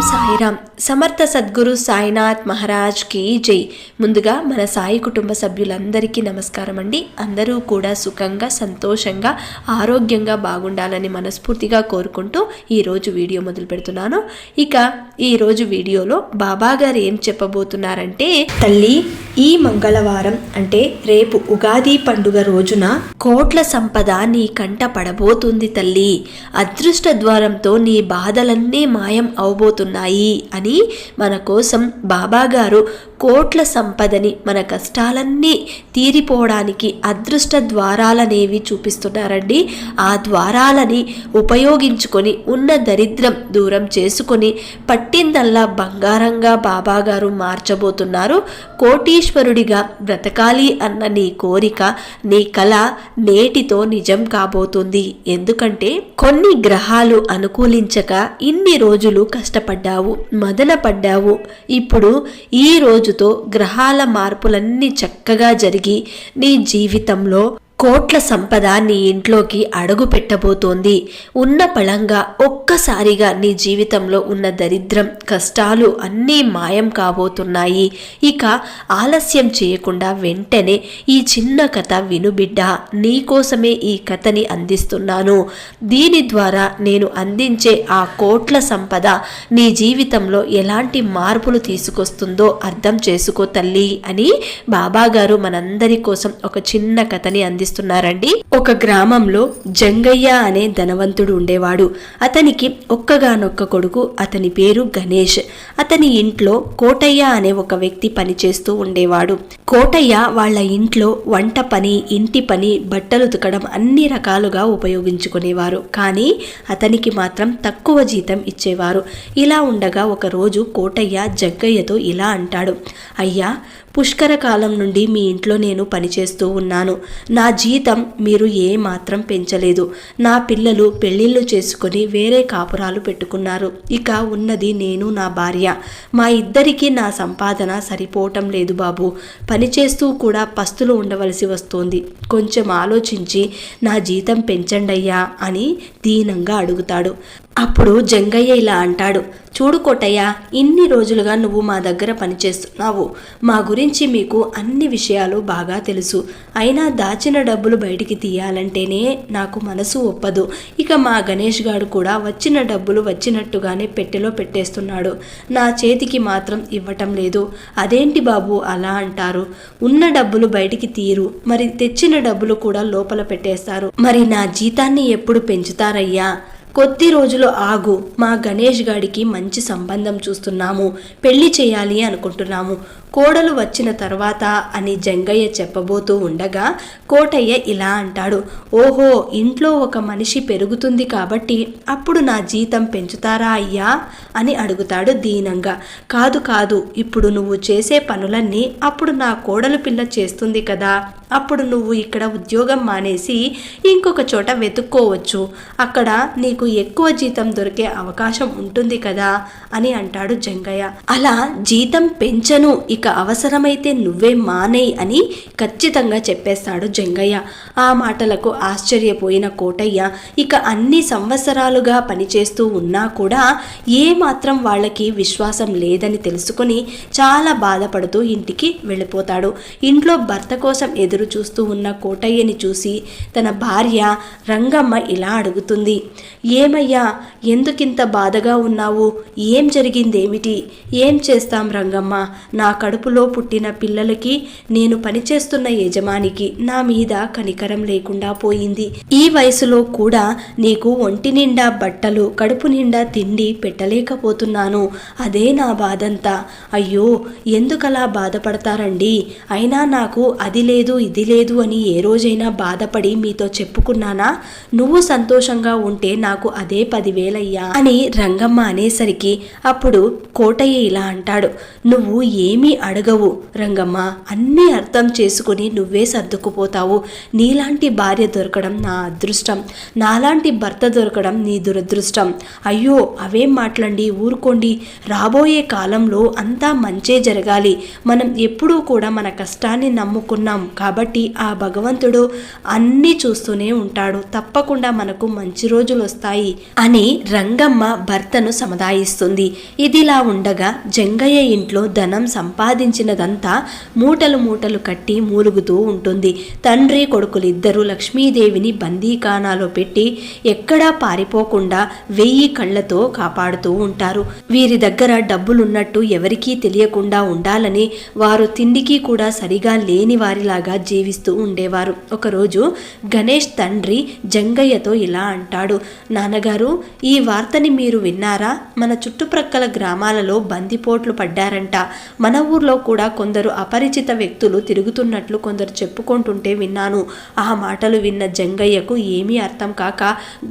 vamos a సమర్థ సద్గురు సాయినాథ్ మహారాజ్కి జై. ముందుగా మన సాయి కుటుంబ సభ్యులందరికీ నమస్కారం అండి. అందరూ కూడా సుఖంగా సంతోషంగా ఆరోగ్యంగా బాగుండాలని మనస్ఫూర్తిగా కోరుకుంటూ ఈరోజు వీడియో మొదలు పెడుతున్నాను. ఇక ఈరోజు వీడియోలో బాబా గారు ఏం చెప్పబోతున్నారంటే తల్లి ఈ మంగళవారం అంటే రేపు ఉగాది పండుగ రోజున కోట్ల సంపద నీ కంట పడబోతుంది తల్లి. అదృష్ట ద్వారంతో నీ బాధలన్నీ మాయం అవబోతున్నాయి అని మన కోసం బాబా గారు కోట్ల సంపదని మన కష్టాలన్నీ తీరిపోవడానికి అదృష్ట ద్వారాలనేవి చూపిస్తున్నారండి. ఆ ద్వారాలని ఉపయోగించుకొని ఉన్న దరిద్రం దూరం చేసుకొని పట్టిందల్లా బంగారంగా బాబాగారు మార్చబోతున్నారు. కోటీశ్వరుడిగా బ్రతకాలి అన్న నీ కోరిక నీ కళ నేటితో నిజం కాబోతుంది. ఎందుకంటే కొన్ని గ్రహాలు అనుకూలించక ఇన్ని రోజులు కష్టపడ్డావు మదన పడ్డావు. ఇప్పుడు ఈ రోజు రోజుతో గ్రహాల మార్పులన్నీ చక్కగా జరిగి నీ జీవితంలో కోట్ల సంపద నీ ఇంట్లోకి అడుగు పెట్టబోతోంది. ఉన్న పళంగా ఒక్కసారిగా నీ జీవితంలో ఉన్న దరిద్రం కష్టాలు అన్నీ మాయం కాబోతున్నాయి. ఇక ఆలస్యం చేయకుండా వెంటనే ఈ చిన్న కథ వినుబిడ్డ నీకోసమే ఈ కథని అందిస్తున్నాను. దీని ద్వారా నేను అందించే ఆ కోట్ల సంపద నీ జీవితంలో ఎలాంటి మార్పులు తీసుకొస్తుందో అర్థం చేసుకో తల్లి అని బాబాగారు మనందరి కోసం ఒక చిన్న కథని అందిస్తున్నారు. చేస్తున్నారండి. ఒక గ్రామంలో జంగయ్య అనే ధనవంతుడు ఉండేవాడు. అతనికి ఒక్కగానొక్క కొడుకు అతని పేరు గణేష్. అతని ఇంట్లో కోటయ్య అనే ఒక వ్యక్తి పనిచేస్తూ ఉండేవాడు. కోటయ్య వాళ్ళ ఇంట్లో వంట పని ఇంటి పని బట్టలు ఉతకడం అన్ని రకాలుగా ఉపయోగించుకునేవారు. కానీ అతనికి మాత్రం తక్కువ జీతం ఇచ్చేవారు. ఇలా ఉండగా ఒకరోజు కోటయ్య జగ్గయ్యతో ఇలా అంటాడు. అయ్యా పుష్కర కాలం నుండి మీ ఇంట్లో నేను పనిచేస్తూ ఉన్నాను. నా జీతం మీరు ఏ మాత్రం పెంచలేదు. నా పిల్లలు పెళ్ళిళ్ళు చేసుకొని వేరే కాపురాలు పెట్టుకున్నారు. ఇక ఉన్నది నేను నా భార్య. మా ఇద్దరికీ నా సంపాదన సరిపోవటం లేదు బాబు. పనిచేస్తూ కూడా పస్తులు ఉండవలసి వస్తోంది. కొంచెం ఆలోచించి నా జీతం పెంచండయ్యా అని దీనంగా అడుగుతాడు. అప్పుడు జంగయ్య ఇలా అంటాడు చూడు కోటయ్య ఇన్ని రోజులుగా నువ్వు మా దగ్గర పనిచేస్తున్నావు. మా గురించి మీకు అన్ని విషయాలు బాగా తెలుసు. అయినా దాచిన డబ్బులు బయటికి తీయాలంటేనే నాకు మనసు ఒప్పదు. ఇక మా గణేష్ గారు కూడా వచ్చిన డబ్బులు వచ్చినట్టుగానే పెట్టెలో పెట్టేస్తున్నాడు. నా చేతికి మాత్రం ఇవ్వటం లేదు. అదేంటి బాబు అలా అంటారు? ఉన్న డబ్బులు బయటికి తీరు. మరి తెచ్చిన డబ్బులు కూడా లోపల పెట్టేస్తారు. మరి నా జీతాన్ని ఎప్పుడు పెంచుతారయ్యా? కొద్ది రోజులు ఆగు మా గణేష్ గాడికి మంచి సంబంధం చూస్తున్నాము పెళ్ళి చేయాలి అనుకుంటున్నాము. కోడలు వచ్చిన తర్వాత అని జంగయ్య చెప్పబోతూ ఉండగా కోటయ్య ఇలా అంటాడు ఓహో ఇంట్లో ఒక మనిషి పెరుగుతుంది కాబట్టి అప్పుడు నా జీతం పెంచుతారా అయ్యా? అని అడుగుతాడు దీనంగా. కాదు కాదు ఇప్పుడు నువ్వు చేసే పనులన్నీ అప్పుడు నా కోడలు పిల్ల చేస్తుంది కదా అప్పుడు నువ్వు ఇక్కడ ఉద్యోగం మానేసి ఇంకొక చోట వెతుక్కోవచ్చు. అక్కడ నీకు ఎక్కువ జీతం దొరికే అవకాశం ఉంటుంది కదా అని అంటాడు జంగయ్య. అలా జీతం పెంచను ఇక అవసరమైతే నువ్వే మానేయ్ అని ఖచ్చితంగా చెప్పేస్తాడు జంగయ్య. ఆ మాటలకు ఆశ్చర్యపోయిన కోటయ్య ఇక అన్ని సంవత్సరాలుగా పనిచేస్తూ ఉన్నా కూడా ఏ మాత్రం వాళ్ళకి విశ్వాసం లేదని తెలుసుకుని చాలా బాధపడుతూ ఇంటికి వెళ్ళిపోతాడు. ఇంట్లో భర్త కోసం ఎదురు చూస్తూ ఉన్న కోటయ్యని చూసి తన భార్య రంగమ్మ ఇలా అడుగుతుంది. ఏమయ్యా ఎందుకింత బాధగా ఉన్నావు? ఏం జరిగిందేమిటి? ఏం చేస్తాం రంగమ్మ? నా కడుపులో పుట్టిన పిల్లలకి నేను పనిచేస్తున్న యజమానికి నా మీద కనికరం లేకుండా పోయింది. ఈ వయసులో కూడా నీకు ఒంటి నిండా బట్టలు కడుపు నిండా తిండి పెట్టలేకపోతున్నాను. అదే నా బాధంతా. అయ్యో ఎందుకలా బాధపడతారండి? అయినా నాకు అది లేదు ఇది లేదు అని ఏ రోజైనా బాధపడి మీతో చెప్పుకున్నానా? నువ్వు సంతోషంగా ఉంటే నాకు అదే పదివేలయ్యా అని రంగమ్మ అనేసరికి అప్పుడు కోటయ్య ఇలా అంటాడు. నువ్వు ఏమీ అడగవు. రంగమ్మ అన్నీ అర్థం చేసుకుని నువ్వే సర్దుకుపోతావు. నీలాంటి భార్య దొరకడం నా అదృష్టం. నాలాంటి భర్త దొరకడం నీ దురదృష్టం. అయ్యో అవేం మాట్లాడి? ఊరుకోండి. రాబోయే కాలంలో అంతా మంచే జరగాలి. మనం ఎప్పుడూ కూడా మన కష్టాన్ని నమ్ముకున్నాం కాబట్టి ఆ భగవంతుడు అన్నీ చూస్తూనే ఉంటాడు. తప్పకుండా మనకు మంచి రోజులు వస్తాయి అని రంగమ్మ భర్తను సముదాయిస్తుంది. ఇదిలా ఉండగా జంగయ్య ఇంట్లో ధనం సంపాదించినదంతా మూటలు మూటలు కట్టి మూలుగుతూ ఉంటుంది. తండ్రి కొడుకులిద్దరూ లక్ష్మీదేవిని బందీఖానాలో పెట్టి ఎక్కడా పారిపోకుండా వెయ్యి కళ్ళతో కాపాడుతూ ఉంటారు. వీరి దగ్గర డబ్బులున్నట్టు ఎవరికీ తెలియకుండా ఉండాలని వారు తిండికి కూడా సరిగా లేని వారిలాగా జీవిస్తూ ఉండేవారు. ఒకరోజు గణేష్ తండ్రి జంగయ్యతో ఇలా అంటాడు నాన్నగారు ఈ వార్తని మీరు విన్నారా? మన చుట్టుప్రక్కల గ్రామాలలో బందిపోట్లు పడ్డారంట. మన ఊర్లో కూడా కొందరు అపరిచిత వ్యక్తులు తిరుగుతున్నట్లు కొందరు చెప్పుకుంటుంటే విన్నాను. ఆ మాటలు విన్న జంగయ్యకు ఏమీ అర్థం కాక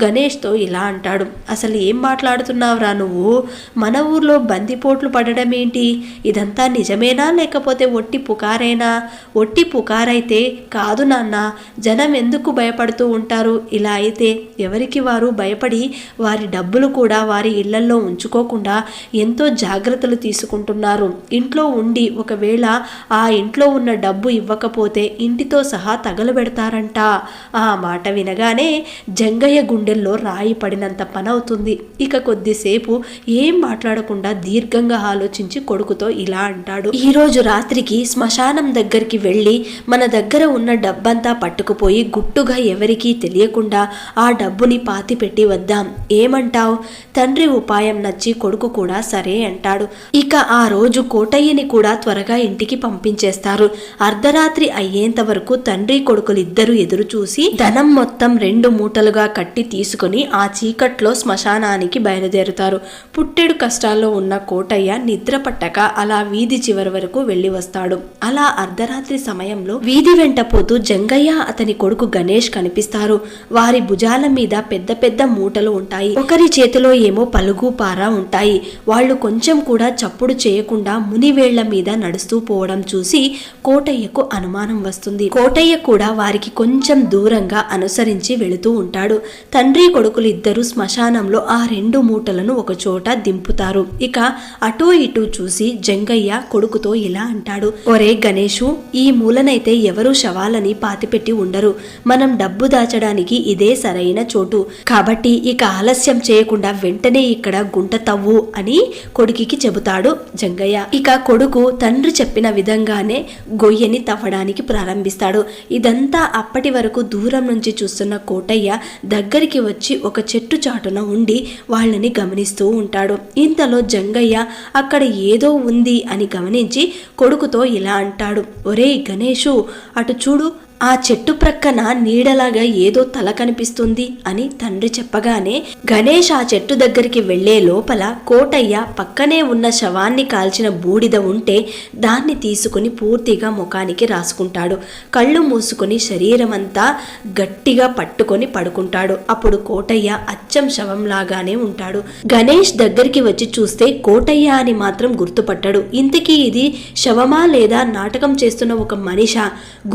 గణేష్తో ఇలా అంటాడు. అసలు ఏం మాట్లాడుతున్నావురా నువ్వు? మన ఊర్లో బందిపోట్లు పడడం ఏంటి ఇదంతా నిజమేనా? లేకపోతే ఒట్టి పుకారేనా? ఒట్టి పుకారైతే కాదు నాన్న. జనం ఎందుకు భయపడుతూ ఉంటారు? ఇలా అయితే ఎవరికి వారు భయపడి వారి డబ్బులు కూడా వారి ఇళ్ళల్లో ఉంచుకోకుండా ఎంతో జాగ్రత్తలు తీసుకుంటున్నారు. ఇంట్లో ఉండి ఒకవేళ ఆ ఇంట్లో ఉన్న డబ్బు ఇవ్వకపోతే ఇంటితో సహా తగలబెడతారంట. ఆ మాట వినగానే జంగయ్య గుండెల్లో రాయి పడినంత పనవుతుంది. ఇక కొద్దిసేపు ఏం మాట్లాడకుండా దీర్ఘంగా ఆలోచించి కొడుకుతో ఇలా అంటాడు. ఈరోజు రాత్రికి శ్మశానం దగ్గరికి వెళ్ళి మన దగ్గర ఉన్న డబ్బంతా పట్టుకుపోయి గుట్టుగా ఎవరికీ తెలియకుండా ఆ డబ్బుని పాతి పెట్టి వద్దాం. ఏమంటావ్? తండ్రి ఉపాయం నచ్చి కొడుకు కూడా సరే అంటాడు. ఇక ఆ రోజు కోటయ్యని కూడా కూడా త్వరగా ఇంటికి పంపించేస్తారు. అర్ధరాత్రి అయ్యేంత వరకు తండ్రి కొడుకులిద్దరూ ఎదురు చూసి ధనం మొత్తం రెండు మూటలుగా కట్టి తీసుకుని ఆ చీకట్లో శ్మశానానికి బయలుదేరుతారు. పుట్టెడు కష్టాల్లో ఉన్న కోటయ్య నిద్ర పట్టక అలా వీధి చివరి వరకు వెళ్ళి వస్తాడు. అలా అర్ధరాత్రి సమయంలో వీధి వెంట పోతూ జంగయ్య అతని కొడుకు గణేష్ కనిపిస్తారు. వారి భుజాల మీద పెద్ద పెద్ద మూటలు ఉంటాయి. ఒకరి చేతిలో ఏమో పలుగు పార ఉంటాయి. వాళ్ళు కొంచెం కూడా చప్పుడు చేయకుండా మునివేళ్ళ మీద నడుస్తూ పోవడం చూసి కోటయ్యకు అనుమానం వస్తుంది. కోటయ్య కూడా వారికి కొంచెం దూరంగా అనుసరించి వెళుతూ ఉంటాడు. తండ్రి కొడుకులు ఇద్దరు శ్మశానంలో ఆ రెండు మూటలను ఒక చోట దింపుతారు. ఇక అటూ ఇటూ చూసి జంగయ్య కొడుకుతో ఇలా అంటాడు. ఒరే గణేషు ఈ మూలనైతే ఎవరు శవాలని పాతిపెట్టి ఉండరు. మనం డబ్బు దాచడానికి ఇదే సరైన చోటు. కాబట్టి ఇక ఆలస్యం చేయకుండా వెంటనే ఇక్కడ గుంట తవ్వు అని కొడుకుకి చెబుతాడు జంగయ్య. ఇక కొడుకు తండ్రి చెప్పిన విధంగానే గొయ్యని తవ్వడానికి ప్రారంభిస్తాడు. ఇదంతా అప్పటి వరకు దూరం నుంచి చూస్తున్న కోటయ్య దగ్గరికి వచ్చి ఒక చెట్టు చాటున ఉండి వాళ్ళని గమనిస్తూ ఉంటాడు. ఇంతలో జంగయ్య అక్కడ ఏదో ఉంది అని గమనించి కొడుకుతో ఇలా అంటాడు ఒరేయ్ గణేషు అటు చూడు ఆ చెట్టు ప్రక్కన నీడలాగా ఏదో తల కనిపిస్తుంది అని తండ్రి చెప్పగానే గణేష్ ఆ చెట్టు దగ్గరికి వెళ్ళే లోపల కోటయ్య పక్కనే ఉన్న శవాన్ని కాల్చిన బూడిద ఉంటే దాన్ని తీసుకుని పూర్తిగా ముఖానికి రాసుకుంటాడు. కళ్ళు మూసుకుని శరీరమంతా గట్టిగా పట్టుకొని పడుకుంటాడు. అప్పుడు కోటయ్య అచ్చం శవంలాగానే ఉంటాడు. గణేష్ దగ్గరికి వచ్చి చూస్తే కోటయ్య అని మాత్రం గుర్తుపట్టాడు. ఇంతకీ ఇది శవమా లేదా నాటకం చేస్తున్న ఒక మనిష?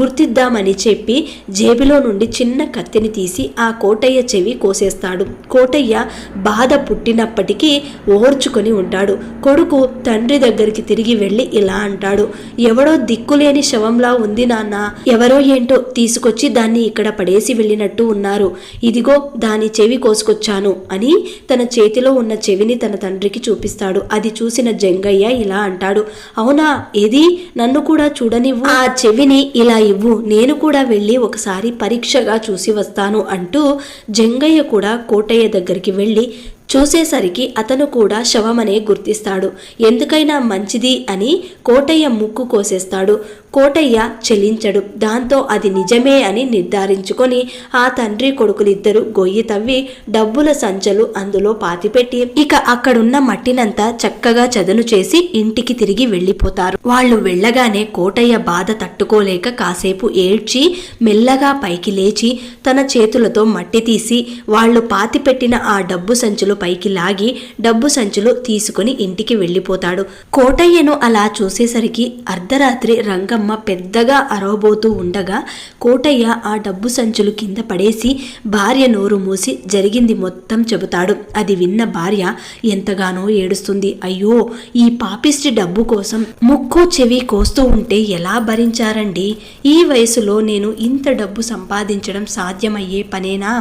గుర్తిద్దామని చెప్పి జేబులో నుండి చిన్న కత్తిని తీసి ఆ కోటయ్య చెవి కోసేస్తాడు. కోటయ్య బాధ పుట్టినప్పటికీ ఓర్చుకొని ఉంటాడు. కొడుకు తండ్రి దగ్గరికి తిరిగి వెళ్ళి ఇలా అంటాడు. ఎవడో దిక్కులేని శవంలా ఉంది నాన్న. ఎవరో ఏంటో తీసుకొచ్చి దాన్ని ఇక్కడ పడేసి వెళ్ళినట్టు ఉన్నారు. ఇదిగో దాని చెవి కోసుకొచ్చాను అని తన చేతిలో ఉన్న చెవిని తన తండ్రికి చూపిస్తాడు. అది చూసిన జంగయ్య ఇలా అంటాడు. అవునా ఏది? నన్ను కూడా చూడనివ్వు. ఆ చెవిని ఇలా ఇవ్వు. నేను కూడా వెళ్ళి ఒకసారి పరీక్షగా చూసి వస్తాను అంటూ జంగయ్య కూడా కోటయ్య దగ్గరికి వెళ్ళి చూసేసరికి అతను కూడా శవమనే గుర్తిస్తాడు. ఎందుకైనా మంచిది అని కోటయ్య ముక్కు కోసేస్తాడు. కోటయ్య చెలించడు. దాంతో అది నిజమే అని నిర్ధారించుకొని ఆ తండ్రి కొడుకులిద్దరూ గొయ్యి తవ్వి డబ్బుల సంచలు అందులో పాతిపెట్టి ఇక అక్కడున్న మట్టినంతా చక్కగా చదును చేసి ఇంటికి తిరిగి వెళ్ళిపోతారు. వాళ్ళు వెళ్ళగానే కోటయ్య బాధ తట్టుకోలేక కాసేపు ఏడ్చి మెల్లగా పైకి లేచి తన చేతులతో మట్టి తీసి వాళ్ళు పాతిపెట్టిన ఆ డబ్బు సంచులు సంచులు పైకి లాగి డబ్బు సంచులు తీసుకుని ఇంటికి వెళ్ళిపోతాడు. కోటయ్యను అలా చూసేసరికి అర్ధరాత్రి రంగమ్మ పెద్దగా అరవబోతూ ఉండగా కోటయ్య ఆ డబ్బు సంచులు కింద పడేసి భార్య నోరు మూసి జరిగింది మొత్తం చెబుతాడు. అది విన్న భార్య ఎంతగానో ఏడుస్తుంది. అయ్యో ఈ పాపిస్టి డబ్బు కోసం ముక్కు చెవి కోస్తూ ఉంటే ఎలా భరించారండి? ఈ వయసులో నేను ఇంత డబ్బు సంపాదించడం సాధ్యమయ్యే పనేనా?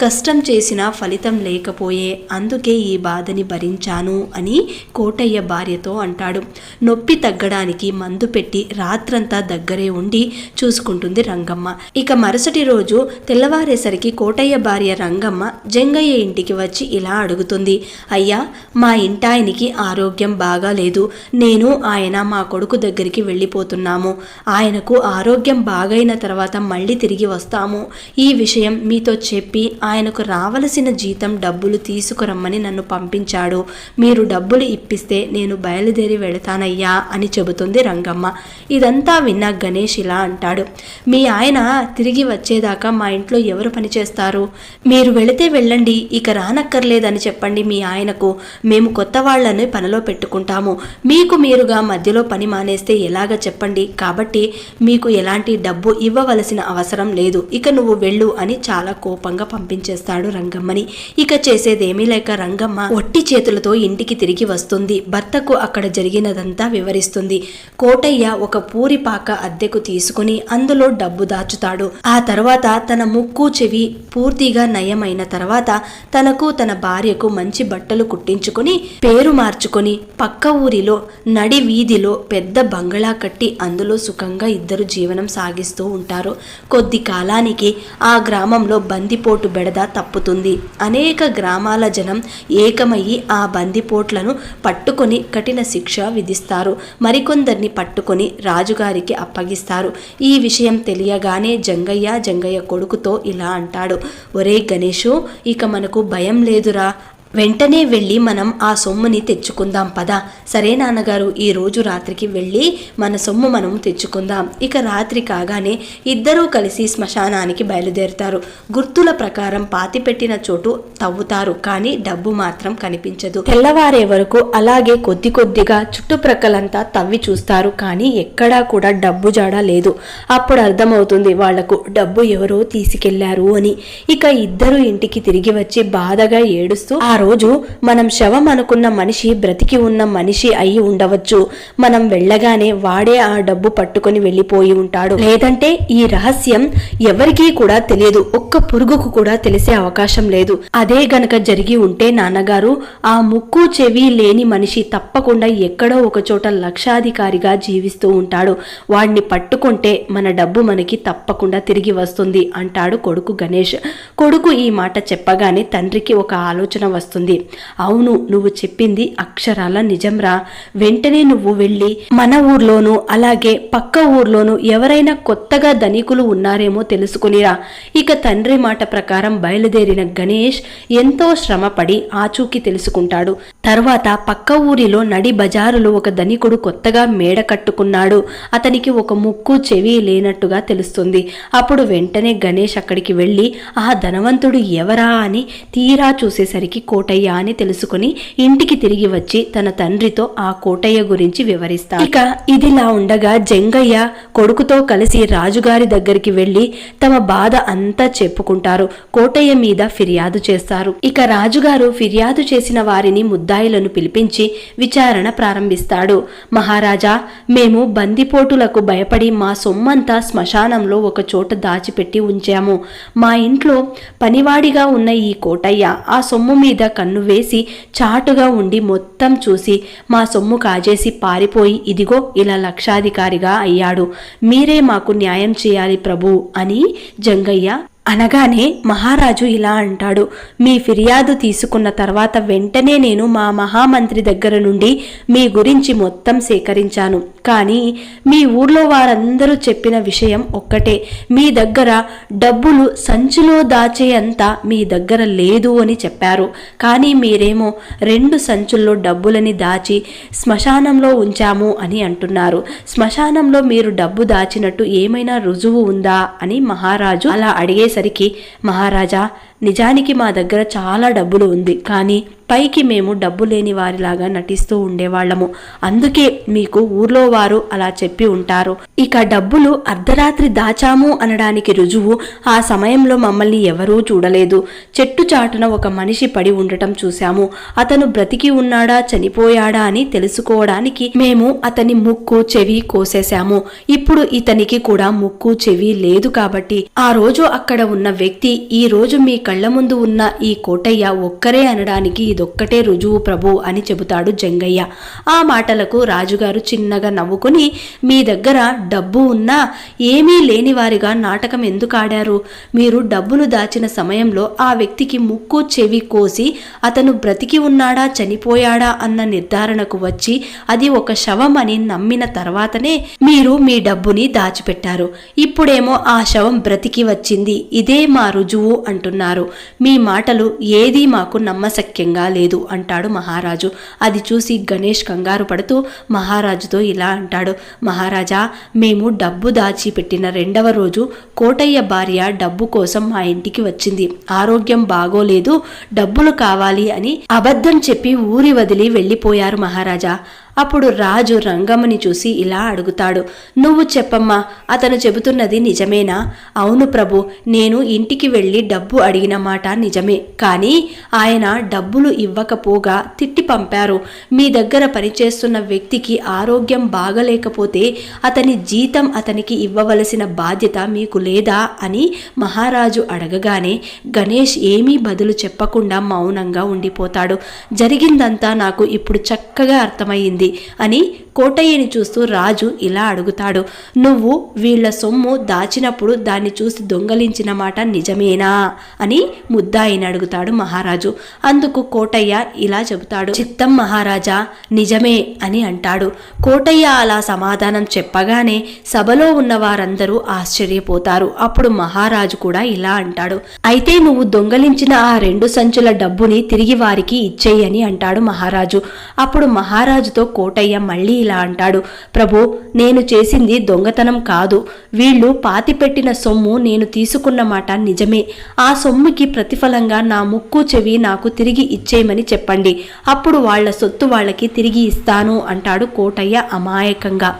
కష్టం చేసినా ఫలితం లేకపోయే అందుకే ఈ బాధని భరించాను అని కోటయ్య భార్యతో అంటాడు. నొప్పి తగ్గడానికి మందు పెట్టి రాత్రంతా దగ్గరే ఉండి చూసుకుంటుంది రంగమ్మ. ఇక మరుసటి రోజు తెల్లవారేసరికి కోటయ్య భార్య రంగమ్మ జంగయ్య ఇంటికి వచ్చి ఇలా అడుగుతుంది. అయ్యా మా ఇంటాయనికి ఆరోగ్యం బాగాలేదు నేను ఆయన మా కొడుకు దగ్గరికి వెళ్ళిపోతున్నాము. ఆయనకు ఆరోగ్యం బాగైన తర్వాత మళ్ళీ తిరిగి వస్తాము. ఈ విషయం మీతో చెప్పి ఆయనకు రావలసిన జీతం డబ్బులు రమ్మని నన్ను పంపించాడు. మీరు డబ్బులు ఇప్పిస్తే నేను బయలుదేరి వెళతానయ్యా అని చెబుతుంది రంగమ్మ. ఇదంతా విన్న గణేష్ ఇలా అంటాడు. మీ ఆయన తిరిగి వచ్చేదాకా మా ఇంట్లో ఎవరు పనిచేస్తారు మీరు వెళితే వెళ్ళండి ఇక రానక్కర్లేదని చెప్పండి మీ ఆయనకు. మేము కొత్త వాళ్ళని పనిలో పెట్టుకుంటాము. మీకు మీరుగా మధ్యలో పని మానేస్తే ఎలాగ చెప్పండి? కాబట్టి మీకు ఎలాంటి డబ్బు ఇవ్వవలసిన అవసరం లేదు. ఇక నువ్వు వెళ్ళు అని చాలా కోపంగా పంపించేస్తాడు రంగమ్మని. ఇక చేసేదేమీ లేక రంగమ్మ ఒట్టి చేతులతో ఇంటికి తిరిగి వస్తుంది. భర్తకు అక్కడ జరిగినదంతా వివరిస్తుంది. కోటయ్య ఒక పూరిపాక అద్దెకు తీసుకుని అందులో డబ్బు దాచుతాడు. ఆ తర్వాత తన ముక్కు చెవి పూర్తిగా నయమైన తర్వాత తనకు తన భార్యకు మంచి బట్టలు కుట్టించుకుని పేరు మార్చుకొని పక్క ఊరిలో నడి వీధిలో పెద్ద బంగళా కట్టి అందులో సుఖంగా ఇద్దరు జీవనం సాగిస్తూ ఉంటారు. కొద్ది కాలానికి ఆ గ్రామంలో బందిపోటు బెడద తప్పుతుంది. అనేక గ్రామాల జనం ఏకమయ్యి ఆ బందిపోట్లను పట్టుకొని కఠిన శిక్ష విధిస్తారు. మరికొందరిని పట్టుకొని రాజుగారికి అప్పగిస్తారు. ఈ విషయం తెలియగానే జంగయ్య జంగయ్య కొడుకుతో ఇలా అంటాడు. ఒరే గణేషు ఇక మనకు భయం లేదురా. వెంటనే వెళ్ళి మనం ఆ సొమ్ముని తెచ్చుకుందాం పద. సరే నాన్నగారు ఈ రోజు రాత్రికి వెళ్ళి మన సొమ్ము మనం తెచ్చుకుందాం. ఇక రాత్రి కాగానే ఇద్దరూ కలిసి శ్మశానానికి బయలుదేరుతారు. గుర్తుల ప్రకారం పాతిపెట్టిన చోటు తవ్వుతారు కానీ డబ్బు మాత్రం కనిపించదు. తెల్లవారే వరకు అలాగే కొద్ది కొద్దిగా చుట్టుప్రక్కలంతా తవ్వి చూస్తారు కానీ ఎక్కడా కూడా డబ్బు జాడ లేదు. అప్పుడు అర్థమవుతుంది వాళ్ళకు డబ్బు ఎవరో తీసుకెళ్ళారు అని. ఇక ఇద్దరు ఇంటికి తిరిగి వచ్చి బాధగా ఏడుస్తూ ఆ రోజు మనం శవం అనుకున్న మనిషి బ్రతికి ఉన్న మనిషి అయి ఉండవచ్చు. మనం వెళ్ళగానే వాడే ఆ డబ్బు పట్టుకొని వెళ్ళిపోయి ఉంటాడు. లేదంటే ఈ రహస్యం ఎవరికీ కూడా తెలియదు. ఒక్క పురుగుకు కూడా తెలిసే అవకాశం లేదు. అదే గనక జరిగి ఉంటే నాన్నగారు ఆ ముక్కు చెవి లేని మనిషి తప్పకుండా ఎక్కడో ఒక చోట లక్షాధికారిగా జీవిస్తూ ఉంటాడు. వాడిని పట్టుకుంటే మన డబ్బు మనకి తప్పకుండా తిరిగి వస్తుంది అంటాడు కొడుకు గణేష్. కొడుకు ఈ మాట చెప్పగానే తండ్రికి ఒక ఆలోచన వస్తుంది. అవును నువ్వు చెప్పింది అక్షరాల నిజంరా. వెంటనే నువ్వు వెళ్ళి మన ఊర్లోనూ అలాగే పక్క ఊర్లోనూ ఎవరైనా కొత్తగా ధనికులు ఉన్నారేమో తెలుసుకునిరా. ఇక తండ్రి మాట ప్రకారం బయలుదేరిన గణేష్ ఎంతో శ్రమపడి ఆచూకి తెలుసుకుంటాడు. తర్వాత పక్క ఊరిలో నడి బజారులో ఒక ధనికుడు కొత్తగా మేడ కట్టుకున్నాడు. అతనికి ఒక ముక్కు చెవి లేనట్టుగా తెలుస్తుంది. అప్పుడు వెంటనే గణేష్ అక్కడికి వెళ్ళి ఆ ధనవంతుడు ఎవరా? అని తీరా చూసేసరికి కోటయ్య అని తెలుసుకుని ఇంటికి తిరిగి వచ్చి తన తండ్రితో ఆ కోటయ్య గురించి వివరిస్తాడు. ఇక ఇదిలా ఉండగా జంగయ్య కొడుకుతో కలిసి రాజుగారి దగ్గరికి వెళ్ళి తమ బాధ అంతా చెప్పుకుంటారు. కోటయ్య మీద ఫిర్యాదు చేస్తారు. ఇక రాజుగారు ఫిర్యాదు చేసిన వారిని ముద్దాయిలను పిలిపించి విచారణ ప్రారంభిస్తాడు. మహారాజా మేము బందిపోటులకు భయపడి మా సొమ్మంతా శ్మశానంలో ఒక చోట దాచిపెట్టి ఉంచాము. మా ఇంట్లో పనివాడిగా ఉన్న ఈ కోటయ్య ఆ సొమ్ము మీద కన్ను వేసి చాటుగా ఉండి మొత్తం చూసి మా సొమ్ము కాజేసి పారిపోయి ఇదిగో ఇలా లక్షాధికారిగా అయ్యాడు. మీరే మాకు న్యాయం చేయాలి ప్రభు అని జంగయ్య అనగానే మహారాజు ఇలా అంటాడు మీ ఫిర్యాదు తీసుకున్న తర్వాత వెంటనే నేను మా మహామంత్రి దగ్గర నుండి మీ గురించి మొత్తం సేకరించాను. కానీ మీ ఊర్లో వారందరూ చెప్పిన విషయం ఒక్కటే మీ దగ్గర డబ్బులు సంచిలో దాచేంత మీ దగ్గర లేదు అని చెప్పారు. కానీ మీరేమో రెండు సంచుల్లో డబ్బులని దాచి శ్మశానంలో ఉంచాము అని అంటున్నారు. శ్మశానంలో మీరు డబ్బు దాచినట్టు ఏమైనా రుజువు ఉందా? అని మహారాజు అలా అడిగే అడిగేసరికి మహారాజా నిజానికి మా దగ్గర చాలా డబ్బులు ఉంది కానీ పైకి మేము డబ్బు లేని వారిలాగా నటిస్తూ ఉండేవాళ్ళము. అందుకే మీకు ఊర్లో వారు అలా చెప్పి ఉంటారు. ఇక డబ్బులు అర్ధరాత్రి దాచాము అనడానికి రుజువు ఆ సమయంలో మమ్మల్ని ఎవరూ చూడలేదు. చెట్టు చాటున ఒక మనిషి పడి ఉండటం చూశాము. అతను బ్రతికి ఉన్నాడా చనిపోయాడా అని తెలుసుకోవడానికి మేము అతని ముక్కు చెవి కోసేశాము. ఇప్పుడు ఇతనికి కూడా ముక్కు చెవి లేదు కాబట్టి ఆ రోజు అక్కడ ఉన్న వ్యక్తి ఈ రోజు మీ కళ్ళ ముందు ఉన్న ఈ కోటయ్య ఒక్కరే అనడానికి ఇదొక్కటే రుజువు ప్రభు అని చెబుతాడు జంగయ్య. ఆ మాటలకు రాజుగారు చిన్నగా నవ్వుకుని మీ దగ్గర డబ్బు ఉన్నా ఏమీ లేనివారిగా నాటకం ఎందుకు ఆడారు? మీరు డబ్బులు దాచిన సమయంలో ఆ వ్యక్తికి ముక్కు చెవి కోసి అతను బ్రతికి ఉన్నాడా చనిపోయాడా అన్న నిర్ధారణకు వచ్చి అది ఒక శవం అని నమ్మిన తర్వాతనే మీరు మీ డబ్బుని దాచిపెట్టారు. ఇప్పుడేమో ఆ శవం బ్రతికి వచ్చింది. ఇదే మా రుజువు అంటున్నారు. మీ మాటలు ఏదీ మాకు నమ్మశక్యంగా లేదు అంటాడు మహారాజు. అది చూసి గణేష్ కంగారు పడుతూ మహారాజుతో ఇలా అంటాడు మహారాజా మేము డబ్బు దాచిపెట్టిన రెండవ రోజు కోటయ్య భార్య డబ్బు కోసం మా ఇంటికి వచ్చింది. ఆరోగ్యం బాగోలేదు డబ్బులు కావాలి అని అబద్ధం చెప్పి ఊరి వదిలి వెళ్ళిపోయారు మహారాజా. అప్పుడు రాజు రంగమ్మని చూసి ఇలా అడుగుతాడు నువ్వు చెప్పమ్మా అతను చెబుతున్నది నిజమేనా? అవును ప్రభు నేను ఇంటికి వెళ్ళి డబ్బు అడిగిన మాట నిజమే. కానీ ఆయన డబ్బులు ఇవ్వకపోగా తిట్టి పంపారు. మీ దగ్గర పనిచేస్తున్న వ్యక్తికి ఆరోగ్యం బాగలేకపోతే అతని జీతం అతనికి ఇవ్వవలసిన బాధ్యత మీకు లేదా? అని మహారాజు అడగగానే గణేష్ ఏమీ బదులు చెప్పకుండా మౌనంగా ఉండిపోతాడు. జరిగిందంతా నాకు ఇప్పుడు చక్కగా అర్థమయ్యింది అని కోటయ్యని చూస్తూ రాజు ఇలా అడుగుతాడు. నువ్వు వీళ్ళ సొమ్ము దాచినప్పుడు దాన్ని చూసి దొంగలించిన మాట నిజమేనా? అని ముద్దాయిని అడుగుతాడు మహారాజు. అందుకు కోటయ్య ఇలా చెబుతాడు. చిత్తం మహారాజా నిజమే అని అంటాడు. కోటయ్య అలా సమాధానం చెప్పగానే సభలో ఉన్న వారందరూ ఆశ్చర్యపోతారు. అప్పుడు మహారాజు కూడా ఇలా అంటాడు. అయితే నువ్వు దొంగలించిన ఆ రెండు సంచుల డబ్బుని తిరిగి వారికి ఇచ్చేయని అంటాడు మహారాజు. అప్పుడు మహారాజుతో కోటయ్య మళ్ళీ ఇలా అంటాడు. ప్రభు నేను చేసింది దొంగతనం కాదు. వీళ్ళు పాతిపెట్టిన సొమ్ము నేను తీసుకున్న మాట నిజమే. ఆ సొమ్ముకి ప్రతిఫలంగా నా ముక్కు చెవి నాకు తిరిగి ఇచ్చేయమని చెప్పండి. అప్పుడు వాళ్ళ సొత్తు వాళ్ళకి తిరిగి ఇస్తాను అంటాడు కోటయ్య అమాయకంగా.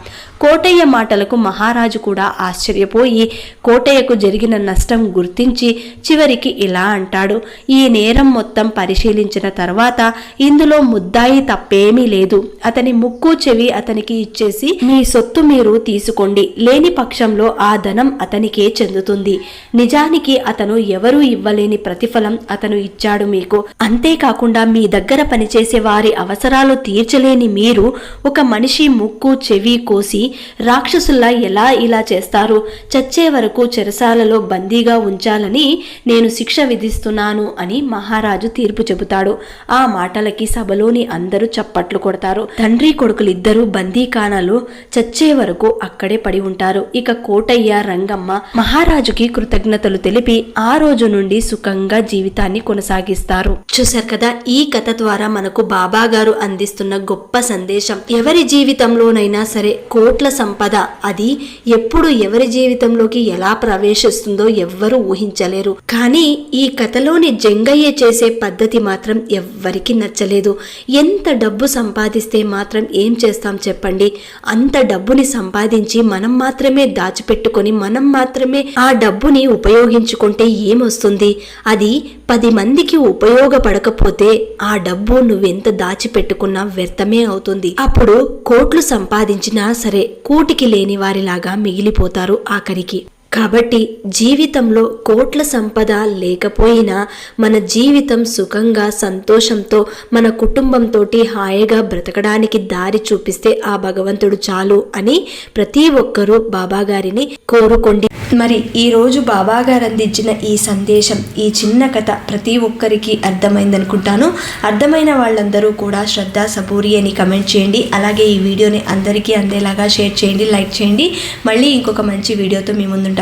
కోటయ్య మాటలకు మహారాజు కూడా ఆశ్చర్యపోయి కోటయ్యకు జరిగిన నష్టం గుర్తించి చివరికి ఇలా అంటాడు ఈ నేరం మొత్తం పరిశీలించిన తర్వాత ఇందులో ముద్దాయి తప్పేమీ లేదు. అతని ముక్కు చెవి అతనికి ఇచ్చేసి మీ సొత్తు మీరు తీసుకోండి. లేని పక్షంలో ఆ ధనం అతనికే చెందుతుంది. నిజానికి అతను ఎవరూ ఇవ్వలేని ప్రతిఫలం అతను ఇచ్చాడు మీకు. అంతేకాకుండా మీ దగ్గర పనిచేసే వారి అవసరాలు తీర్చలేని మీరు ఒక మనిషి ముక్కు చెవి కోసి రాక్షసుల్లా ఎలా ఇలా చేస్తారు? చచ్చే వరకు చెరసాలలో బందీగా ఉంచాలని నేను శిక్ష విధిస్తున్నాను అని మహారాజు తీర్పు చెబుతాడు. ఆ మాటలకి సభలోని అందరూ చప్పట్లు కొడతారు. తండ్రి కొడుకులిద్దరూ బందీఖానాలు చచ్చే వరకు అక్కడే పడి ఉంటారు. ఇక కోటయ్య రంగమ్మ మహారాజుకి కృతజ్ఞతలు తెలిపి ఆ రోజు నుండి సుఖంగా జీవితాన్ని కొనసాగిస్తారు. చూశారు కదా ఈ కథ ద్వారా మనకు బాబా గారు అందిస్తున్న గొప్ప సందేశం. ఎవరి జీవితంలోనైనా సరే కోట్ల సంపద. అది ఎప్పుడు ఎవరి జీవితంలోకి ఎలా ప్రవేశిస్తుందో ఎవ్వరూ ఊహించలేరు. కానీ ఈ కథలోని జంగయ్య చేసే పద్ధతి మాత్రం ఎవ్వరికి నచ్చలేదు. ఎంత డబ్బు సంపాదిస్తే మాత్రం ఏం చేస్తాం చెప్పండి? అంత డబ్బుని సంపాదించి మనం మాత్రమే దాచిపెట్టుకొని మనం మాత్రమే ఆ డబ్బుని ఉపయోగించుకుంటే ఏమొస్తుంది? అది పది మందికి ఉపయోగపడకపోతే ఆ డబ్బు నువ్వెంత దాచిపెట్టుకున్నా వ్యర్థమే అవుతుంది. అప్పుడు కోట్లు సంపాదించినా సరే కూటికి లేని వారిలాగా మిగిలిపోతారు ఆఖరికి. కాబట్టి జీవితంలో కోట్ల సంపద లేకపోయినా మన జీవితం సుఖంగా సంతోషంతో మన కుటుంబంతో హాయిగా బ్రతకడానికి దారి చూపిస్తే ఆ భగవంతుడు చాలు అని ప్రతి ఒక్కరూ బాబాగారిని కోరుకోండి. మరి ఈరోజు బాబాగారు అందించిన ఈ సందేశం ఈ చిన్న కథ ప్రతి ఒక్కరికి అర్థమైందనుకుంటాను. అర్థమైన వాళ్ళందరూ కూడా శ్రద్ధ సబూరి అని కమెంట్ చేయండి. అలాగే ఈ వీడియోని అందరికీ అందేలాగా షేర్ చేయండి లైక్ చేయండి. మళ్ళీ ఇంకొక మంచి వీడియోతో మీ ముందుంటాను.